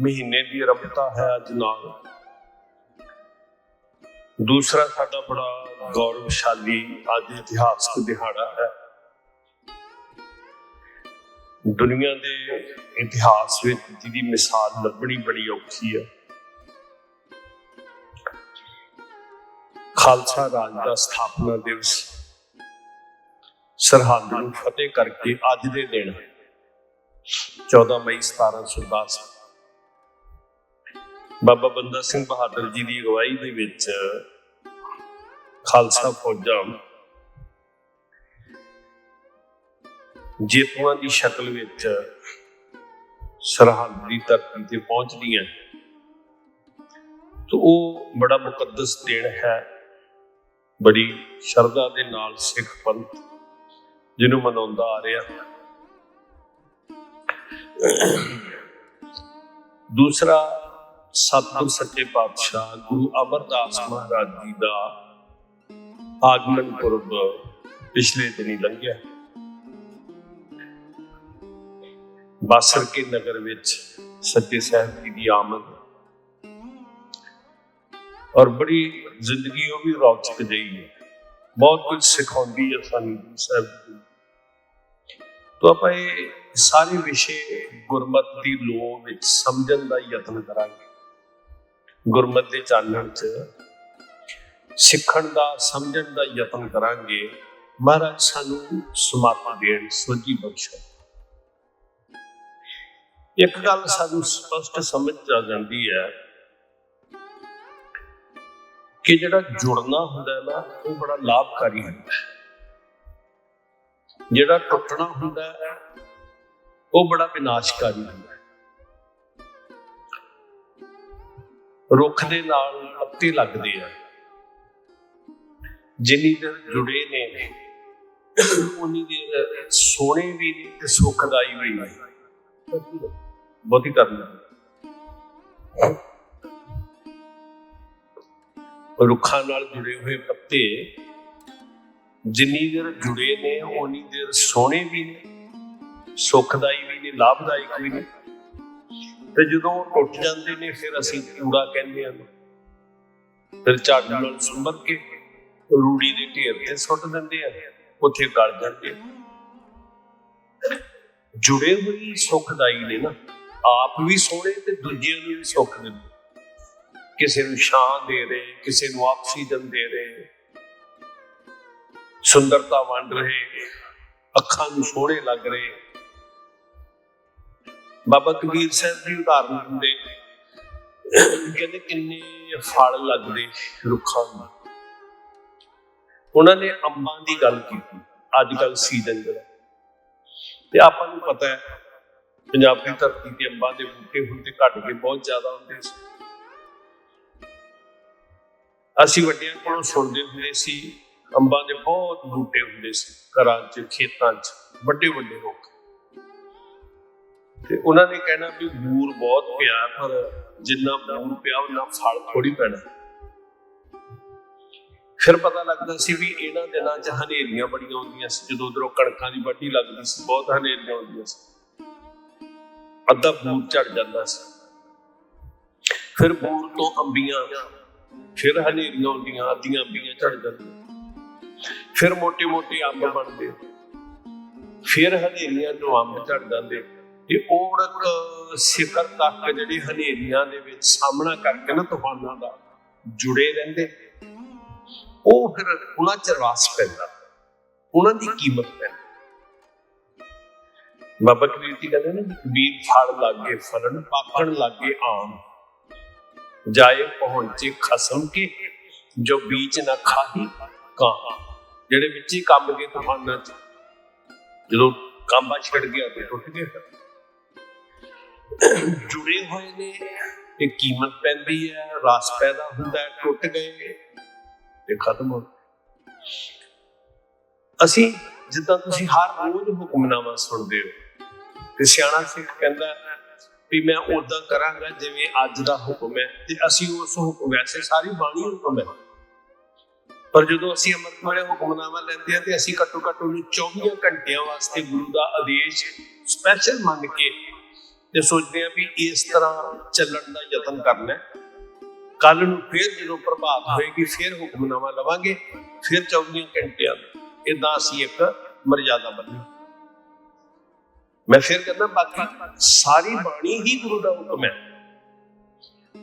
ਮਹੀਨੇ ਦੀ ਰਮਤਾ ਹੈ ਅੱਜ ਨਾਲ। ਦੂਸਰਾ ਸਾਡਾ ਬੜਾ ਗੌਰਵਸ਼ਾਲੀ ਅੱਜ ਇਤਿਹਾਸਕ ਦਿਹਾੜਾ ਹੈ। ਦੁਨੀਆ ਦੇ ਇਤਿਹਾਸ ਵਿੱਚ ਜਿਹਦੀ ਮਿਸਾਲ ਲੱਭਣੀ ਬੜੀ ਔਖੀ ਹੈ। ਖਾਲਸਾ ਰਾਜ ਦਾ ਸਥਾਪਨਾ ਦਿਵਸ ਸਰਹੰਦ ਨੂੰ ਫਤਿਹ ਕਰਕੇ ਅੱਜ ਦੇ ਦਿਨ 14 ਮਈ 1710 ਬਾਬਾ ਬੰਦਾ ਸਿੰਘ ਬਹਾਦਰ ਜੀ ਦੀ ਅਗਵਾਈ ਦੇ ਵਿੱਚ ਖਾਲਸਾ ਫੌਜਾਂ ਜੇਤੂਆਂ ਦੀ ਸ਼ਕਲ ਵਿੱਚ ਸਰਹੱਦ ਦੀ ਧਰਤੀ ਤੇ ਪਹੁੰਚਦੀਆਂ ਤਾਂ ਉਹ ਬੜਾ ਮੁਕੱਦਸ ਦਿਨ ਹੈ। ਬੜੀ ਸ਼ਰਧਾ ਦੇ ਨਾਲ ਸਿੱਖ ਪੰਥ ਜਿਹਨੂੰ ਮਨਾਉਂਦਾ ਆ ਰਿਹਾ ਦੂਸਰਾ ਸਤਿਗੁਰ ਸੱਚੇ ਪਾਤਸ਼ਾਹ, ਗੁਰੂ ਅਮਰਦਾਸ ਮਹਾਰਾਜ ਜੀ ਦਾ ਆਗਮਨ ਪੁਰਬ ਪਿਛਲੇ ਦਿਨੀ ਲੰਘਿਆ। ਬਾਸਰ ਕੇ ਨਗਰ ਵਿੱਚ ਸੱਚੇ ਸਾਹਿਬ ਜੀ ਦੀ ਆਮਦ ਔਰ ਬੜੀ ਜ਼ਿੰਦਗੀ ਉਹ ਵੀ ਰੌਚਕ ਜਿਹੀ ਹੈ। ਬਹੁਤ ਕੁਝ ਸਿਖਾਉਂਦੀ ਹੈ ਸਾਨੂੰ ਸਾਹਿਬ ਜੀ। ਤੋ ਆਪਾਂ ਇਹ ਸਾਰੇ ਵਿਸ਼ੇ ਗੁਰਮਤ ਦੀ ਲੋਹ ਵਿੱਚ ਸਮਝਣ ਦਾ ਯਤਨ ਕਰਾਂਗੇ। ਗੁਰਮਤ ਦੇ ਚਾਨਣ 'ਚ ਸਿੱਖਣ ਦਾ, ਸਮਝਣ ਦਾ ਯਤਨ ਕਰਾਂਗੇ। ਮਹਾਰਾਜ ਸਾਨੂੰ ਸਮਾਪਾ ਦੇਣ, ਸੋਝੀ ਬਖਸ਼ੋ ਇੱਕ ਗੱਲ ਸਾਨੂੰ ਸਪਸ਼ਟ ਸਮਝ ਆ ਜਾਂਦੀ ਹੈ ਕਿ ਜਿਹੜਾ ਜੁੜਨਾ ਹੁੰਦਾ ਹੈ ਨਾ, ਉਹ ਬੜਾ ਲਾਭਕਾਰੀ ਹੁੰਦਾ ਹੈ। ਜਿਹੜਾ ਟੁੱਟਣਾ ਹੁੰਦਾ ਹੈ, ਉਹ ਬੜਾ ਵਿਨਾਸ਼ਕਾਰੀ ਹੁੰਦਾ ਹੈ। ਰੁੱਖ ਦੇ ਨਾਲ ਪੱਤੇ ਲੱਗਦੇ ਆ ਜਿੰਨੀ ਦੇਰ ਜੁੜੇ ਨੇ ਉਨੀ ਦੇਰ ਸੋਹਣੇ ਵੀ ਨੇ ਤੇ ਸੁਖਦਾਈ ਵੀ ਨੇ। ਬਹੁਤੀ ਕਰਨਾ ਰੁੱਖਾਂ ਨਾਲ ਜੁੜੇ ਹੋਏ ਪੱਤੇ ਜਿੰਨੀ ਦੇਰ ਜੁੜੇ ਨੇ, ਉਨੀ ਦੇਰ ਸੋਹਣੇ ਵੀ ਨੇ, ਸੁਖਦਾਈ ਵੀ ਨੇ, ਲਾਭਦਾਇਕ ਵੀ ਨੇ। ਤੇ ਜਦੋਂ ਉਹ ਟੁੱਟ ਜਾਂਦੇ ਨੇ, ਫਿਰ ਅਸੀਂ ਕੂੜਾ ਕਹਿੰਦੇ ਹਾਂ। ਫਿਰ ਝਾੜੂ ਨਾਲ ਸੁੰਬਰ ਕੇ ਰੂੜੀ ਦੇ ਢੇਰ ਤੇ ਸੁੱਟ ਦਿੰਦੇ ਆ, ਉੱਥੇ ਗਲ ਜਾਂਦੇ ਜੁੜੇ ਹੋਏ ਸੁਖਦਾਈ ਨੇ ਨਾ, ਆਪ ਵੀ ਸੋਹਣੇ ਤੇ ਦੂਜਿਆਂ ਨੂੰ ਵੀ ਸੁੱਖ ਦਿੰਦੇ। ਕਿਸੇ ਨੂੰ ਛਾਂ ਦੇ ਰਹੇ, ਕਿਸੇ ਨੂੰ ਆਕਸੀਜਨ ਦੇ ਰਹੇ। ਸੁੰਦਰਤਾ ਵੰਡ ਰਹੇ, ਅੱਖਾਂ ਨੂੰ ਸੋਹਣੇ ਲੱਗ ਰਹੇ। ਬਾਬਾ ਕਬੀਰ ਸਾਹਿਬ ਦੀ ਉਦਾਹਰਨ ਦਿੰਦੇ ਕਹਿੰਦੇ ਕਿੰਨੇ ਫਲ ਲੱਗਦੇ ਰੁੱਖਾਂ ਨੂੰ ਉਹਨਾਂ ਨੇ ਅੰਬਾਂ ਦੀ ਗੱਲ ਕੀਤੀ, ਅੱਜ ਕੱਲ ਸੀਜ਼ਨ ਜਿਹੜਾ ਤੇ ਆਪਾਂ ਨੂੰ ਪਤਾ ਹੈ, ਪੰਜਾਬ ਦੀ ਧਰਤੀ ਤੇ ਅੰਬਾਂ ਦੇ ਬੂਟੇ ਹੁਣ ਤੇ ਘਟ ਕੇ ਬਹੁਤ ਜ਼ਿਆਦਾ ਹੁੰਦੇ ਸੀ। ਅਸੀਂ ਵੱਡਿਆਂ ਕੋਲੋਂ ਸੁਣਦੇ ਹੁੰਦੇ ਸੀ, ਅੰਬਾਂ ਦੇ ਬਹੁਤ ਬੂਟੇ ਹੁੰਦੇ ਸੀ, ਘਰਾਂ 'ਚ, ਖੇਤਾਂ 'ਚ ਵੱਡੇ ਵੱਡੇ ਰੁੱਖ। ਤੇ ਉਹਨਾਂ ਨੇ ਕਹਿਣਾ ਵੀ ਬੂਰ ਬਹੁਤ ਪਿਆ, ਪਰ ਜਿੰਨਾ ਬੂਰ ਪਿਆ, ਉਹਨਾਂ ਫਲ ਥੋੜੀ ਪੈਣਾ। ਫਿਰ ਪਤਾ ਲੱਗਦਾ ਸੀ ਵੀ ਇਹਨਾਂ ਦਿਨਾਂ 'ਚ ਹਨੇਰੀਆਂ ਬੜੀਆਂ ਹੁੰਦੀਆਂ ਸੀ, ਜਦੋਂ ਉਧਰੋਂ ਕਣਕਾਂ ਦੀ ਵੱਢੀ ਲੱਗਦੀ ਸੀ, ਬਹੁਤ ਹਨੇਰੀਆਂ ਹੁੰਦੀਆਂ ਸੀ। ਅੱਧਾ ਬੂਰ ਝੜ ਜਾਂਦਾ ਸੀ। ਫਿਰ ਬੂਰ ਤੋਂ ਅੰਬੀਆਂ, ਫਿਰ ਹਨੇਰੀਆਂ ਹੁੰਦੀਆਂ ਆਧੀਆਂ ਅੰਬੀਆਂ ਝੜ ਜਾਂਦੀਆਂ। ਫਿਰ ਮੋٹے ਮੋਟੇ ਅੰਬ ਬਣਦੇ। ਫਿਰ ਹਨੇਰੀਆਂ ਨੂੰ ਅੰਬ ਝੜ ਜਾਂਦੇ। ਤੇ ਔੜਕ ਸਿਖਰ ਤੱਕ ਜਿਹੜੀ ਹਨੇਰੀਆਂ ਦੇ ਵਿੱਚ ਸਾਹਮਣਾ ਕਰਕੇ ਨਾ ਤੂਫਾਨਾਂ ਦਾ ਜੁੜੇ ਰਹਿੰਦੇ ਉਹ ਫਿਰ ਉਹਨਾਂ ਚ ਰਸ ਪੈਂਦਾ। ਉਹਨਾਂ ਦੀ ਕੀਮਤ ਪੈਂਦੀ। ਬਾਬਾ ਕਬੀਰ ਜੀ ਕਹਿੰਦੇ ਨੇ ਕਬੀਰ ਫਲ ਲਾਗੇ ਫਲਣ ਪਾਕਣ ਲਾਗੇ ਆਮ ਜਾਏ ਪਹੁੰਚੇ ਖਸਮ ਕੇ, ਜੋ ਬੀਜ ਨਾ ਖਾਹੀ ਕਾਂ। ਜਿਹੜੇ ਵਿੱਚ ਹੀ ਕੰਮ ਗਏ ਤੂਫਾਨਾਂ ਚ, ਜਦੋਂ ਕਾਂਬਾ ਛਿੜ ਗਿਆ ਤੇ ਟੁੱਟ ਗਏ ਜੁੜੇ ਹੋਏ ਨੇ ਤੇ ਕੀਮਤ ਪੈਂਦੀ ਹੈ, ਰਸ ਪੈਦਾ ਹੁੰਦਾ ਟੁੱਟ ਗਏ ਤੇ ਖਤਮ ਹੋ ਅਸੀਂ ਜਿੱਦਾਂ ਤੁਸੀਂ ਹਰ ਰੋਜ਼ ਹੁਕਮਨਾਮਾ ਸੁਣਦੇ ਹੋ, ਤੇ ਸਿਆਣਾ ਸਿੱਖ ਕਹਿੰਦਾ ਵੀ ਮੈਂ ਉਦਾਂ ਕਰਾਂਗਾ ਜਿਵੇਂ ਅੱਜ ਦਾ ਹੁਕਮ ਹੈ, ਤੇ ਅਸੀਂ ਉਸ ਹੁਕਮ, ਵੈਸੇ ਸਾਰੀ ਬਾਣੀ ਹੁਕਮ ਹੈ। ਪਰ ਜਦੋਂ ਅਸੀਂ ਅੰਮ੍ਰਿਤ ਵਾਲੇ ਹੁਕਮਨਾਮਾ ਲੈਂਦੇ ਹਾਂ, ਤੇ ਅਸੀਂ ਘੱਟੋ ਘੱਟ ਉਹਨੂੰ 24 ਘੰਟਿਆਂ ਵਾਸਤੇ ਗੁਰੂ ਦਾ ਆਦੇਸ਼ ਸਪੈਸ਼ਲ ਮੰਨ ਕੇ ਤੇ ਸੋਚਦੇ ਆ ਵੀ ਇਸ ਤਰ੍ਹਾਂ ਚੱਲਣ ਦਾ ਯਤਨ ਕਰਨਾ ਕੱਲ ਨੂੰ ਫਿਰ ਜਦੋਂ ਪ੍ਰਭਾਤ ਹੋਏਗੀ ਫਿਰ ਹੁਕਮਨਾਮਾ ਲਵਾਂਗੇ ਫਿਰ 24 ਘੰਟਿਆਂ ਇਦਾਂ ਅਸੀਂ ਇੱਕ ਮਰਜ਼ਾਦਾ ਬੰਨੀ ਮੈਂ ਫਿਰ ਕਹਿੰਦਾ ਬਾਕੀ ਸਾਰੀ ਬਾਣੀ ਹੀ ਗੁਰੂ ਦਾ ਹੁਕਮ ਹੈ।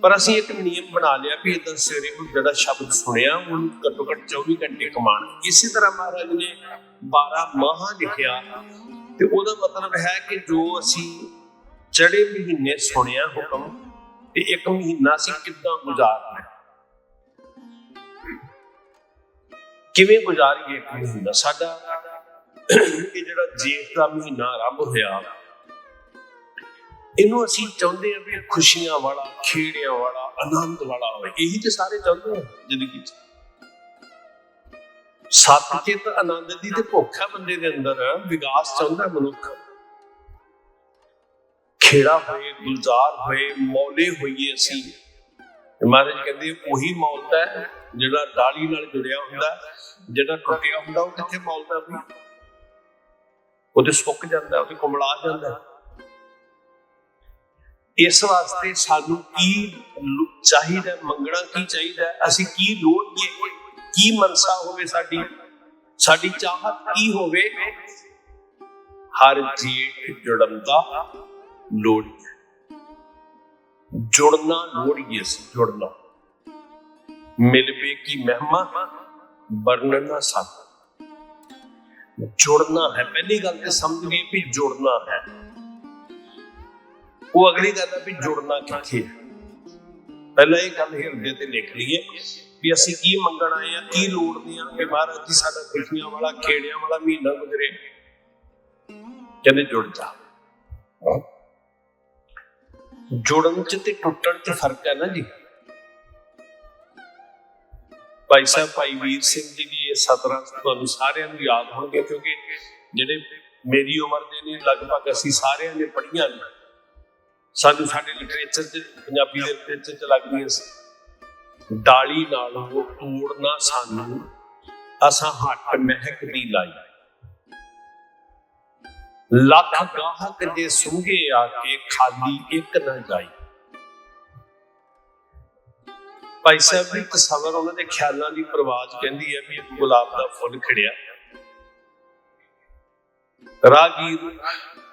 ਪਰ ਅਸੀਂ ਇੱਕ ਨਿਯਮ ਬਣਾ ਲਿਆ ਵੀ ਇਦਾਂ ਸਵੇਰੇ ਨੂੰ ਜਿਹੜਾ ਸ਼ਬਦ ਸੁਣਿਆ ਉਹਨੂੰ ਘੱਟੋ ਘੱਟ 24 ਘੰਟੇ ਕਮਾਣ। ਇਸੇ ਤਰ੍ਹਾਂ ਮਹਾਰਾਜ ਨੇ 12 ਮਾਹਾਂ ਲਿਖਿਆ ਤੇ ਉਹਦਾ ਮਤਲਬ ਹੈ ਕਿ ਜੋ ਅਸੀਂ ਚੜੇ ਮਹੀਨੇ ਸੁਣਿਆ ਹੁਕਮ ਤੇ ਇੱਕ ਮਹੀਨਾ ਅਸੀਂ ਕਿੱਦਾਂ ਗੁਜ਼ਾਰਨਾ ਕਿਵੇਂ ਗੁਜ਼ਾਰੀਏ ਇੱਕ ਮਹੀਨਾ? ਸਾਡਾ ਇਹ ਜਿਹੜਾ ਜੇਠ ਦਾ ਮਹੀਨਾ ਆਰੰਭ ਹੋਇਆ, ਇਹਨੂੰ ਅਸੀਂ ਚਾਹੁੰਦੇ ਹਾਂ ਵੀ ਖੁਸ਼ੀਆਂ ਵਾਲਾ, ਖੇੜਿਆਂ ਵਾਲਾ, ਆਨੰਦ ਵਾਲਾ ਹੋਵੇ। ਇਹੀ ਤੇ ਸਾਰੇ ਚਾਹੁੰਦੇ ਆ ਜ਼ਿੰਦਗੀ 'ਚ। ਸੱਤ ਚਿਤ ਆਨੰਦ ਦੀ ਤੇ ਭੁੱਖ ਹੈ ਬੰਦੇ ਦੇ ਅੰਦਰ ਵਿਕਾਸ ਚਾਹੁੰਦਾ ਮਨੁੱਖ। ਖੇੜਾ ਹੋਏ, ਗੁਲਜ਼ਾਰ ਹੋਏ, ਮੌਲੇ ਹੋਈਏ ਅਸੀਂ। ਮਹਾਰਾਜ ਕਹਿੰਦੇ, ਉਹੀ ਮੌਲਦਾ ਹੈ ਜਿਹੜਾ ਡਾਲੀ ਨਾਲ ਜੁੜਿਆ ਹੁੰਦਾ ਜਿਹੜਾ ਟੁੱਟਿਆ ਹੁੰਦਾ, ਉਹ ਕਿੱਥੇ ਮੌਲਦਾ ਵੀ ਉਹਦੇ ਸੁੱਕ ਜਾਂਦਾ ਉਹਦੇ ਕੁਮਲਾ ਜਾਂਦਾ ਇਸ ਵਾਸਤੇ ਸਾਨੂੰ ਕੀ ਚਾਹੀਦਾ, ਮੰਗਣਾ ਕੀ ਚਾਹੀਦਾ ਅਸੀਂ ਕੀ ਲੋੜੀਏ ਕੀ ਮਨਸਾ ਹੋਵੇ ਸਾਡੀ? ਸਾਡੀ ਚਾਹਤ ਕੀ ਹੋਵੇ? ਹਰ ਜੀਟ ਜੁੜਨ ਦਾ ਲੋੜੀਏ। ਜੁੜਨਾ ਲੋੜੀਏ ਸੀ, ਜੁੜਨਾ। ਮਿਲਵੇ ਕੀ ਮਹਿਮਾ ਵਰਣਨ ਨਾ ਜੁੜਨਾ ਹੈ, ਪਹਿਲੀ ਗੱਲ ਤੇ ਸਮਝ ਗਏ ਵੀ ਜੁੜਨਾ ਹੈ। ਉਹ ਅਗਲੀ ਗੱਲ ਹੈ ਵੀ ਜੁੜਨਾ ਕਿੱਥੇ ਹੈ। ਪਹਿਲਾਂ ਇਹ ਗੱਲ ਹਿਰਦੇ ਤੇ ਲਿਖ ਲਈਏ ਵੀ ਅਸੀਂ ਕੀ ਮੰਗਣ ਆਏ ਆ, ਕੀ ਲੋੜਦੇ ਆ ਕਿ ਮਹਾਰਾਜ ਜੀ ਸਾਡਾ ਖੁਸ਼ੀਆਂ ਵਾਲਾ, ਖੇੜਿਆਂ ਵਾਲਾ ਮਹੀਨਾ ਗੁਜ਼ਰੇ। ਕਹਿੰਦੇ ਜੁੜ ਜਾ। ਜੁੜਨ ਚ ਤੇ ਟੁੱਟਣ ਚ ਫ਼ਰਕ ਹੈ ਨਾ ਜੀ। ਭਾਈ ਸਾਹਿਬ, ਭਾਈ ਵੀਰ ਸਿੰਘ ਜੀ ਦੀ ਇਹ ਸਤਰਾਂ ਤੁਹਾਨੂੰ ਸਾਰਿਆਂ ਨੂੰ ਯਾਦ ਹੋਣਗੇ ਕਿਉਂਕਿ ਜਿਹੜੇ ਮੇਰੀ ਉਮਰ ਦੇ ਨੇ, ਲਗਭਗ ਅਸੀਂ ਸਾਰਿਆਂ ਨੇ ਪੜ੍ਹੀਆਂ ਨੇ। ਸਾਨੂੰ ਸਾਡੇ ਲਿਟਰੇਚਰ ਚ, ਪੰਜਾਬੀ ਦੇ ਲਿਟਰੇਚਰ ਚ ਲੱਗਦੀਆਂ ਸੀ। ਡਾਲੀ ਨਾਲੋਂ ਤੋੜਨਾ ਸਾਨੂੰ, ਅਸਾਂ ਹੱਟ ਮਹਿਕ ਦੀ ਲਾਈ। ਲੱਖ ਗਾਹਕ ਜੇ ਸੁੰਘੇ ਆ ਕੇ ਖਾਲੀ ਇੱਕ ਨਾ ਜਾਈ। ਭਾਈ ਸਾਹਿਬ ਦੀ ਤਸਵਰ ਉਹਨਾਂ ਦੇ ਖਿਆਲਾਂ ਦੀ ਪ੍ਰਵਾਜ ਕਹਿੰਦੀ ਹੈ ਵੀ ਇੱਕ ਗੁਲਾਬ ਦਾ ਫੁੱਲ ਖਿੜਿਆ। ਰਾਗੀਰ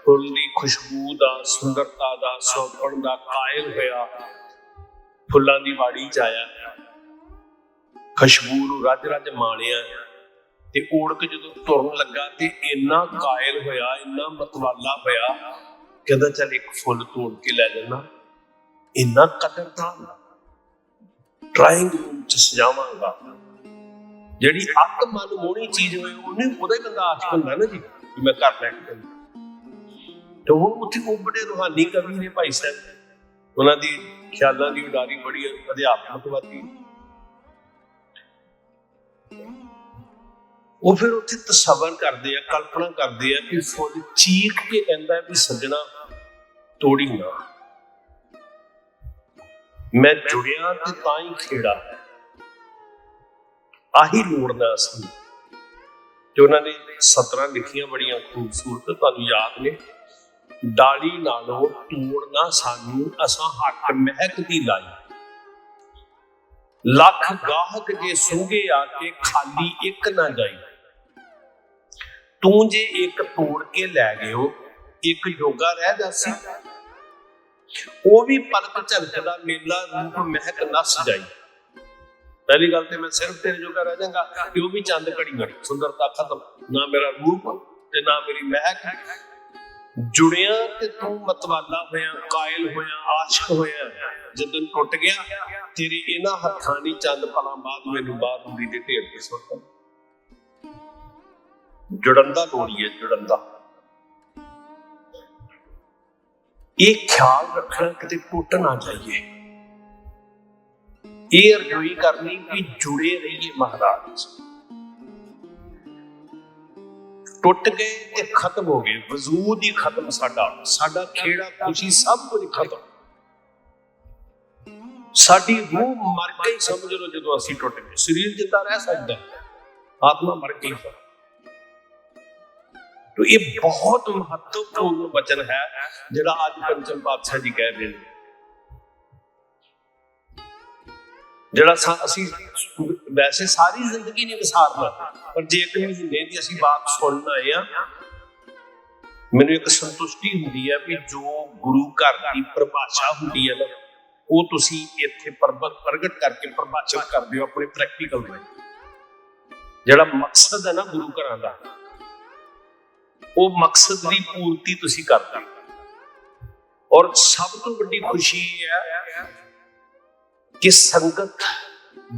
ਫੁੱਲ ਦੀ ਖੁਸ਼ਬੂ ਦਾ, ਸੁੰਦਰਤਾ ਦਾ, ਸੋਪਣ ਦਾ ਕਾਇਲ ਹੋਇਆ। ਫੁੱਲਾਂ ਦੀ ਵਾੜੀ ਚ ਆਇਆ। ਖੁਸ਼ਬੂ ਨੂੰ ਰੱਜ ਰੱਜ ਮਾਣਿਆ। ਤੇ ਓੜਕ ਜਦੋਂ ਤੁਰਨ ਲੱਗਾ ਤੇ ਇੰਨਾ ਕਾਇਲ ਹੋਇਆ, ਇੰਨਾ ਮਤਵਾਲਾ ਹੋਇਆ, ਕਹਿੰਦਾ ਚੱਲ ਇੱਕ ਫੁੱਲ ਤੋੜ ਕੇ ਲੈ ਜਾਣਾ ਇੰਨਾ ਕਦਰਦਾਨ ਡਰਾਇੰਗ ਰੂਮ ਚ ਸਜਾਵਾਂਗਾ। ਜਿਹੜੀ ਅੱਤ ਮਨ ਮੋਹਣੀ ਚੀਜ਼ ਹੋਏ, ਉਹਨੇ ਉਹਦੇ ਹੀ ਬੰਦਾ ਆਸ਼ਕ ਹੁੰਦਾ ਨਾ ਜੀ ਮੈਂ ਕਰ ਲੈ ਤੇ ਹੁਣ ਉੱਥੇ ਉਹ ਬੜੇ ਰੂਹਾਨੀ ਕਵੀ ਨੇ ਭਾਈ ਸਾਹਿਬ। ਉਹਨਾਂ ਦੀ ਖਿਆਲਾਂ ਦੀ ਉਡਾਰੀ ਬੜੀ ਅਧਿਆਤਮਕਵਾਦੀ ਉਹ ਫਿਰ ਉੱਥੇ ਤਸਵਰ ਕਰਦੇ ਆ, ਕਲਪਨਾ ਕਰਦੇ ਆ ਕਿ ਫੁੱਲ ਚੀਖ ਕੇ ਕਹਿੰਦਾ ਵੀ ਸੱਜਣਾ ਤੋੜੀ ਨਾ। ਮੈਂ ਜੁੜਿਆ ਤੇ ਤਾਂ ਹੀ ਖੇੜਾ ਆਹੀ ਲੋੜਦਾ ਸੀ। ਤੇ ਉਹਨਾਂ ਨੇ ਸਤਰਾਂ ਲਿਖੀਆਂ ਬੜੀਆਂ ਖੂਬਸੂਰਤ, ਤੁਹਾਨੂੰ ਯਾਦ ਨੇ। ਡਾਲੀ ਨਾਲੋਂ ਤੋੜਨਾ ਸਾਨੂੰ, ਅਸਾਂ ਹੱਟ ਮਹਿਕ ਦੀ ਲਾਈ। ਲੱਖ ਗਾਹਕ ਜੇ ਸੁੰਘੇ ਆ ਕੇ ਖਾਲੀ ਇੱਕ ਨਾ ਜਾਈ। ਤੂੰ ਜੇ ਇੱਕ ਤੋੜ ਕੇ ਲੈ ਗਿਓ, ਇੱਕ ਯੋਗਾ ਰਹਿ ਜਾਸੀ ਉਹ ਵੀ ਪਲਕ ਝਲਕਦਾ, ਮੇਲਾ ਰੂਪ ਮਹਿਕ ਨਸ ਜਾਈ। ਪਹਿਲੀ ਗੱਲ ਤੇ ਮੈਂ ਸਿਰਫ ਤੇਰੇ ਜੋਗਾ ਰਹਿ ਜਾਗਾ ਕਿ ਉਹ ਵੀ ਚੰਦ ਘੜੀ ਘੜੀ ਸੁੰਦਰਤਾ ਖਤਮ। ਨਾ ਮੇਰਾ ਰੂਪ ਤੇ ਨਾ ਮੇਰੀ ਮਹਿਕ। ਜੁੜਿਆ ਤੇ ਤੂੰ ਮਤਵਾਲਾ ਹੋਇਆ, ਕਾਇਲ ਹੋਇਆ, ਆਸ਼ਕ ਹੋਇਆ। ਜਦੋਂ ਟੁੱਟ ਗਿਆ, ਤੇਰੇ ਇਹਨਾਂ ਹੱਥਾਂ ਦੀ ਚੰਦ ਪਲਾਂ ਬਾਅਦ ਮੈਨੂੰ ਬਾਹਰ ਹੁੰਦੀ ਤੇ ਢੇਰ ਤੇ ਸੁੱਟ ਜੁੜਨ ਦਾ ਲੋੜੀਏ ਜੁੜਨ ਦਾ। ਇਹ ਖਿਆਲ ਰੱਖਣਾ ਕਿਤੇ ਟੁੱਟ ਨਾ ਜਾਈਏ। ਇਹ ਅਰਜ਼ੋਈ ਕਰਨੀ ਕਿ ਜੁੜੇ ਰਹੀਏ ਮਹਾਰਾਜ। ਟੁੱਟ ਗਏ ਤੇ ਖਤਮ ਹੋ ਗਏ, ਵਜੂਦ ਹੀ ਖਤਮ ਸਾਡਾ। ਸਾਡਾ ਖੇੜਾ ਖੁਸ਼ੀ ਸਭ ਕੁਝ ਖਤਮ। ਸਾਡੀ ਰੂਹ ਮਰ ਗਈ ਸਮਝ ਲਓ ਜਦੋਂ ਅਸੀਂ ਟੁੱਟ ਗਏ। ਸਰੀਰ ਜਿੱਦਾਂ ਰਹਿ ਸਕਦਾ ਆਤਮਾ ਮਰ ਗਈ। ਤੋ ਇਹ ਬਹੁਤ ਮਹੱਤਵਪੂਰਨ ਵਚਨ ਹੈ, ਜਿਹੜਾ ਅੱਜ ਪੰਚਮ ਪਾਤਸ਼ਾਹ ਜੀ ਕਹਿ ਰਹੇ ਨੇ। ਜਿਹੜਾ ਅਸੀਂ ਵੈਸੇ ਸਾਰੀ ਜ਼ਿੰਦਗੀ ਨਹੀਂ ਵਿਸਾਰਨਾ, ਪਰ ਜੇ ਇੱਕ ਮਹੀਨੇ ਦੀ ਅਸੀਂ ਬਾਤ ਸੁਣਨ ਆਏ ਆ ਮੈਨੂੰ ਇੱਕ ਸੰਤੁਸ਼ਟੀ ਹੁੰਦੀ ਹੈ ਵੀ ਜੋ ਗੁਰੂ ਘਰ ਦੀ ਪਰਿਭਾਸ਼ਾ ਹੁੰਦੀ ਹੈ ਨਾ, ਉਹ ਤੁਸੀਂ ਇੱਥੇ ਪ੍ਰਬਤ ਪ੍ਰਗਟ ਕਰਕੇ ਪਰਿਭਾਸ਼ਿਤ ਕਰਦੇ ਹੋ ਆਪਣੇ ਪ੍ਰੈਕਟੀਕਲ ਵਿੱਚ ਜਿਹੜਾ ਮਕਸਦ ਹੈ ਨਾ ਗੁਰੂ ਘਰਾਂ ਦਾ ਉਹ ਮਕਸਦ ਦੀ ਪੂਰਤੀ ਤੁਸੀਂ ਕਰਦੇ ਔਰ ਸਭ ਤੋਂ ਵੱਡੀ ਖੁਸ਼ੀ ਇਹ ਹੈ ਕਿ ਸੰਗਤ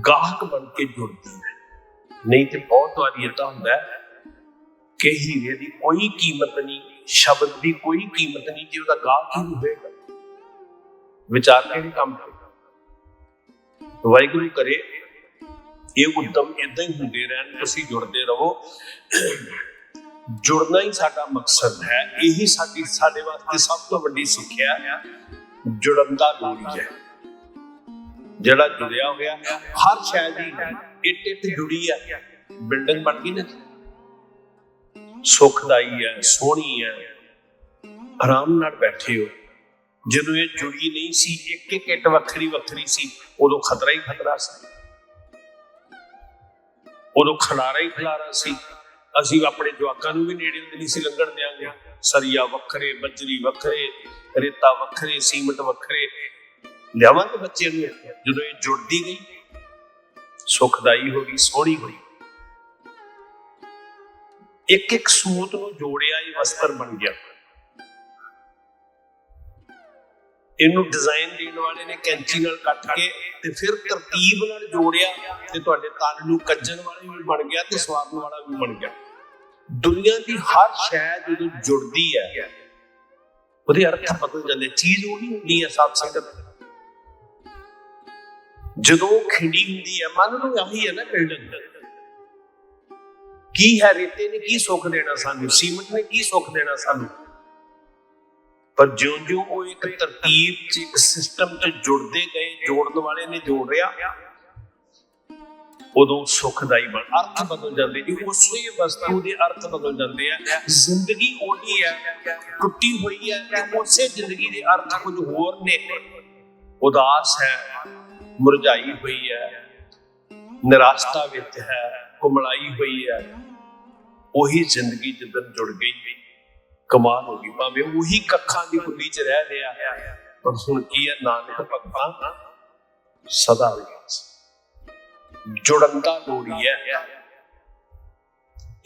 ਗਾਹਕ ਬਣ ਕੇ ਜੁੜਦੀ ਹੈ। ਨਹੀਂ ਤੇ ਬਹੁਤ ਵਾਰੀ ਏਦਾਂ ਹੁੰਦਾ ਹੈ ਕਿ ਹੀਰੇ ਦੀ ਕੋਈ ਕੀਮਤ ਨਹੀਂ, ਸ਼ਬਦ ਦੀ ਕੋਈ ਕੀਮਤ ਨਹੀਂ, ਜੇ ਉਹਦਾ ਗਾਹਕ ਹੀ ਨਹੀਂ ਹੋਏਗਾ ਵਿਚਾਰ ਕਿਹੜੇ ਕੰਮ ਤੇ ਵਾਹਿਗੁਰੂ ਕਰੇ, ਇਹ ਉਦਮ ਇਦਾਂ ਹੀ ਹੁੰਦੇ ਰਹਿਣ ਤੁਸੀਂ ਜੁੜਦੇ ਰਹੋ। ਜੁੜਨਾ ਹੀ ਸਾਡਾ ਮਕਸਦ ਹੈ। ਇਹੀ ਸਾਡੀ ਸਾਡੇ ਵਾਸਤੇ ਸਭ ਤੋਂ ਵੱਡੀ ਸਿੱਖਿਆ ਹੈ। ਜੁੜਨ ਦਾ ਲੋੜੀ ਹੈ। ਜਿਹੜਾ ਜੁੜਿਆ ਹੋਇਆ, ਹਰ ਸ਼ੈ ਦੀ ਇੱਟ ਇੱਟ ਜੁੜੀ ਹੈ। ਬਿਲਡਿੰਗ ਬਣ ਗਈ ਨਾ ਸੁਖਦਾਈ ਹੈ, ਸੋਹਣੀ ਹੈ। ਆਰਾਮ ਨਾਲ ਬੈਠੇ ਹੋ। ਜਦੋਂ ਇਹ ਜੁੜੀ ਨਹੀਂ ਸੀ, ਇੱਕ ਇੱਕ ਇੱਟ ਵੱਖਰੀ ਵੱਖਰੀ ਸੀ, ਉਦੋਂ ਖਤਰਾ ਹੀ ਖਤਰਾ ਸੀ। ਉਦੋਂ ਖਲਾਰਾ ਹੀ ਖਲਾਰਾ ਸੀ। ਅਸੀਂ ਆਪਣੇ ਜਵਾਕਾਂ ਨੂੰ ਵੀ ਨੇੜੇ ਨਹੀਂ ਸੀ ਲੰਘਣ ਦਿਆਂਗੇ। ਸਰੀਆ ਵੱਖਰੇ, ਬੱਜਰੀ ਵੱਖਰੇ, ਰੇਤਾ ਵੱਖਰੇ, ਸੀਮਟ ਵੱਖਰੇ। ਲਿਆਵਾਂਗੇ ਬੱਚੇ ਨੂੰ ਜਦੋਂ ਇਹ ਜੁੜਦੀ ਗਈ, ਸੁਖਦਾਈ ਹੋ ਗਈ, ਸੋਹਣੀ ਹੋਈ। ਇੱਕ ਇੱਕ ਸੂਤ ਨੂੰ ਜੋੜਿਆ ਇਹ ਵਸਤਰ ਬਣ ਗਿਆ। ਇਹਨੂੰ ਡਿਜ਼ਾਈਨ ਦੇਣ ਵਾਲੇ ਨੇ ਕੈਂਚੀ ਨਾਲ ਕੱਟ ਕੇ ਤੇ ਫਿਰ ਤਰਤੀਬ ਨਾਲ ਜੋੜਿਆ ਤੇ ਤੁਹਾਡੇ ਤਨ ਨੂੰ ਕੱਜਣ ਵਾਲਾ ਵੀ ਬਣ ਗਿਆ ਤੇ ਸਵਾਰਨ ਵਾਲਾ ਵੀ ਬਣ ਗਿਆ। ਦੁਨੀਆ ਦੀ ਹਰ ਸ਼ੈ ਜਦੋਂ ਜੁੜਦੀ ਹੈ, ਉਹਦੇ ਅਰਥ ਬਦਲ ਜਾਂਦੇ। ਚੀਜ਼ ਉਹ ਨਹੀਂ ਹੁੰਦੀ ਹੈ ਸਾਧ ਸੰਗਤ। ਜਦੋਂ ਖਿੰਡੀ ਹੁੰਦੀ ਹੈ, ਮਨ ਨੂੰ ਆਹੀ ਹੈ ਨਾ ਬਿਲਡਿੰਗ ਕੀ ਹੈ ਰੇਤੇ ਨੇ ਕੀ ਸੁੱਖ ਦੇਣਾ ਸਾਨੂੰ? ਸੀਮਟ ਨੇ ਕੀ ਸੁੱਖ ਦੇਣਾ ਸਾਨੂੰ? ਪਰ ਜਿਉਂ-ਜਿਉਂ ਉਹ ਇੱਕ ਤਰਤੀਬ ਚ, ਇੱਕ ਸਿਸਟਮ ਚ ਜੁੜਦੇ ਗਏ, ਜੋੜਨ ਵਾਲੇ ਨੇ ਜੋੜ ਰਿਹਾ। ਉਦੋਂ ਸੁਖਦਾਈ ਬਣ, ਅਰਥ ਬਦਲ ਜਾਂਦੇ ਜੀ ਉਸੇ ਹੀ ਵਸਤੂ ਅਰਥ ਬਦਲ ਜਾਂਦੇ ਆ। ਜ਼ਿੰਦਗੀ ਉਹਦੀ ਹੈ ਟੁੱਟੀ ਹੋਈ ਹੈ ਤੇ ਉਸੇ ਜ਼ਿੰਦਗੀ ਦੇ ਅਰਥ ਕੁਝ ਹੋਰ ਨੇ। ਉਦਾਸ ਹੈ, ਮੁਰਝਾਈ ਹੋਈ ਹੈ, ਨਿਰਾਸ਼ਤਾ ਵਿੱਚ ਹੈ ਕੁਮਲਾਈ ਹੋਈ ਹੈ। ਉਹੀ ਜ਼ਿੰਦਗੀ ਜਦੋਂ ਜੁੜ ਗਈ, ਕਮਾਲ ਹੋ ਗਈ। ਭਾਵੇਂ ਉਹੀ ਕੱਖਾਂ ਦੀ ਕੁੱਲੀ ਚ ਰਹਿ ਰਿਹਾ ਪਰ ਹੁਣ ਕੀ ਹੈ, ਨਾਨਕ ਭਗਤਾਂ ਸਦਾ ਵਿਗਾਸ ਜੁੜਨ ਲੋੜੀ ਹੈ।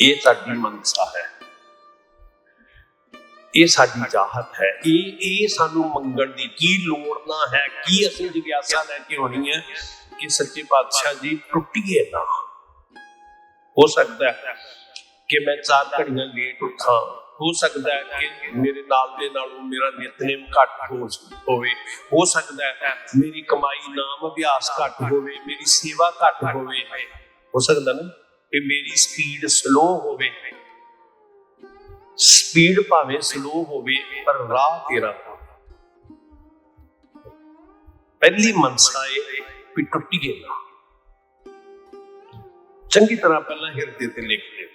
ਇਹ ਸਾਡੀ ਮਨਸਾ ਹੈ। ਇਹ ਸਾਡੀ ਚਾਹਤ ਹੈ ਇਹ ਇਹ ਸਾਨੂੰ ਮੰਗਣ ਦੀ ਕੀ ਲੋੜ ਨਾ ਹੈ, ਕੀ ਅਸੀਂ ਜਿਗਿਆਸਾ ਲੈ ਕੇ ਹੋਣੀ ਹੈ ਕਿ ਸੱਚੇ ਪਾਤਸ਼ਾਹ ਜੀ ਟੁੱਟੀਏ ਨਾ। ਹੋ ਸਕਦਾ ਹੈ ਕਿ ਮੈਂ ਚਾਰ ਘੜੀਆਂ ਲੇਟ ਉੱਠਾਂ। ਹੋ ਸਕਦਾ ਹੈ ਕਿ ਮੇਰੇ ਨਾਲ ਦੇ ਨਾਲੋਂ ਮੇਰਾ ਨਿਤਨੇਮ ਘੱਟ ਹੋਵੇ। ਹੋ ਸਕਦਾ ਹੈ ਮੇਰੀ ਕਮਾਈ ਨਾਮ ਅਭਿਆਸ ਘੱਟ ਹੋਵੇ, ਮੇਰੀ ਸੇਵਾ ਘੱਟ ਹੋਵੇ। ਹੋ ਸਕਦਾ ਨਾ ਕਿ ਮੇਰੀ ਸਪੀਡ ਸਲੋ ਹੋਵੇ। ਸਪੀਡ ਭਾਵੇਂ ਸਲੋ ਹੋਵੇ, ਪਰ ਰਾਹ ਤੇਰਾ ਪਹਿਲੀ ਮਨਸਾ ਇਹ ਵੀ ਟੁੱਟੀਏ ਨਾ। ਚੰਗੀ ਤਰ੍ਹਾਂ ਪਹਿਲਾਂ ਹਿਰਦੇ ਤੇ ਲਿਖ ਲਿਓ।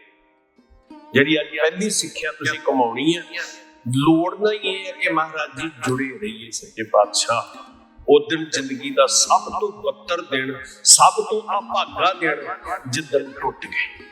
ਜਿਹੜੀ ਅੱਜ ਪਹਿਲੀ ਸਿੱਖਿਆ ਤੁਸੀਂ ਕਮਾਉਣੀ ਹੈ ਲੋੜ ਹੀ ਇਹ ਹੈ ਕਿ ਮਹਾਰਾਜ ਜੀ ਜੁੜੇ ਰਹੀਏ ਸੱਚੇ ਪਾਤਸ਼ਾਹ। ਉਹ ਦਿਨ ਜ਼ਿੰਦਗੀ ਦਾ ਸਭ ਤੋਂ ਬੱਤਰ ਦਿਨ ਸਭ ਤੋਂ ਅਭਾਗਾ ਦਿਨ ਜਿੱਦਣ ਟੁੱਟ ਗਏ।